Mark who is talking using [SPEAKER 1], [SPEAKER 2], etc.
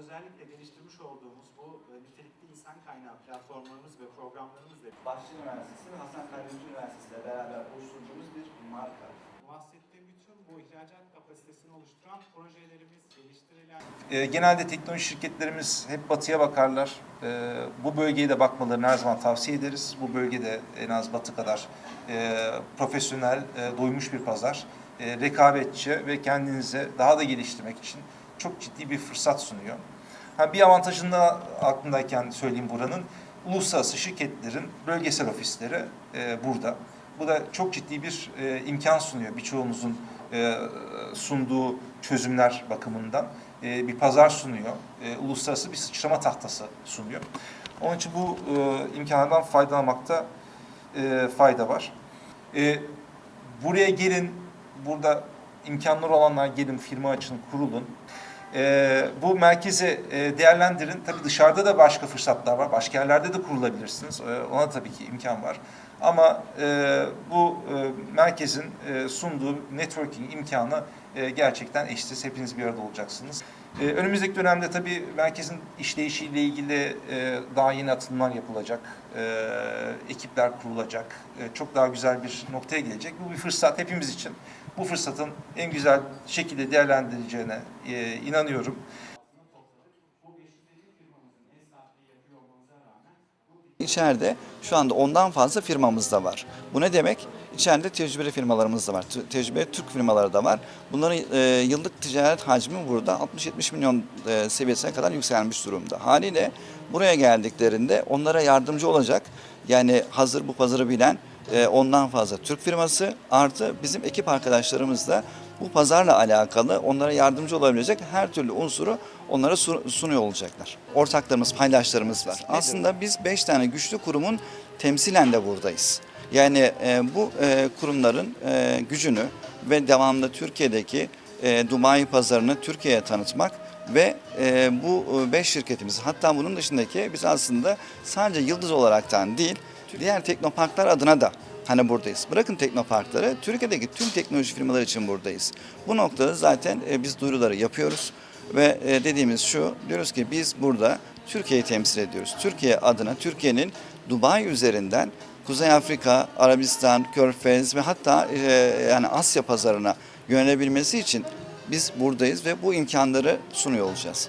[SPEAKER 1] özellikle geliştirmiş olduğumuz bu e, nitelikli insan kaynağı platformlarımız ve programlarımızla
[SPEAKER 2] Bahçeli Üniversitesi ve Hasan Kayyumcu Üniversitesi ile beraber oluşturduğumuz bir marka.
[SPEAKER 1] bahsettiğim bütün bu ihracat kapasitesini oluşturan projelerimiz, geliştirilen
[SPEAKER 3] E, genelde teknoloji şirketlerimiz hep batıya bakarlar. E, bu bölgeye de bakmalarını her zaman tavsiye ederiz. Bu bölgede en az batı kadar e, profesyonel, e, doymuş bir pazar. E, rekabetçi ve kendinizi daha da geliştirmek için çok ciddi bir fırsat sunuyor. Ha, bir avantajını da aklımdayken söyleyeyim buranın. Uluslararası şirketlerin bölgesel ofisleri e, burada. Bu da çok ciddi bir e, imkan sunuyor birçoğumuzun e, sunduğu çözümler bakımından. E, bir pazar sunuyor. E, uluslararası bir sıçrama tahtası sunuyor. Onun için bu e, imkanlardan faydalanmakta e, fayda var. E, buraya gelin, burada imkanları olanlar gelin, firma açın, kurulun. E, bu merkezi e, değerlendirin. Tabii dışarıda da başka fırsatlar var. Başka yerlerde de kurulabilirsiniz. E, ona tabii ki imkan var. Ama e, bu e, merkezin e, sunduğu networking imkanı e, gerçekten eşsiz. Hepiniz bir arada olacaksınız. E, önümüzdeki dönemde tabii merkezin işleyişiyle ilgili e, daha yeni atılımlar yapılacak. E, ekipler kurulacak. E, çok daha güzel bir noktaya gelecek. Bu bir fırsat hepimiz için. Bu fırsatın en güzel şekilde değerlendireceğine e, inanıyorum.
[SPEAKER 4] İçeride şu anda ondan fazla firmamız da var. Bu ne demek? İçeride tecrübeli firmalarımız da var. Tecrübeli Türk firmaları da var. Bunların e, yıllık ticaret hacmi burada 60-70 milyon e, seviyesine kadar yükselmiş durumda. Haliyle buraya geldiklerinde onlara yardımcı olacak. Yani hazır bu pazarı bilen ondan fazla Türk firması artı bizim ekip arkadaşlarımız da bu pazarla alakalı onlara yardımcı olabilecek her türlü unsuru onlara su- sunuyor olacaklar. Ortaklarımız, paydaşlarımız var. Aslında biz beş tane güçlü kurumun temsilen de buradayız. Yani e, bu e, kurumların e, gücünü ve devamlı Türkiye'deki Dubai pazarını Türkiye'ye tanıtmak ve e, bu e, beş şirketimiz hatta bunun dışındaki biz aslında sadece yıldız olaraktan değil diğer teknoparklar adına da hani buradayız. Bırakın teknoparkları, Türkiye'deki tüm teknoloji firmaları için buradayız. Bu noktada zaten e, biz duyuruları yapıyoruz ve e, dediğimiz şu, diyoruz ki biz burada Türkiye'yi temsil ediyoruz. Türkiye adına Türkiye'nin Dubai üzerinden Kuzey Afrika, Arabistan, Körfez ve hatta e, yani Asya pazarına yönelebilmesi için biz buradayız ve bu imkanları sunuyor olacağız.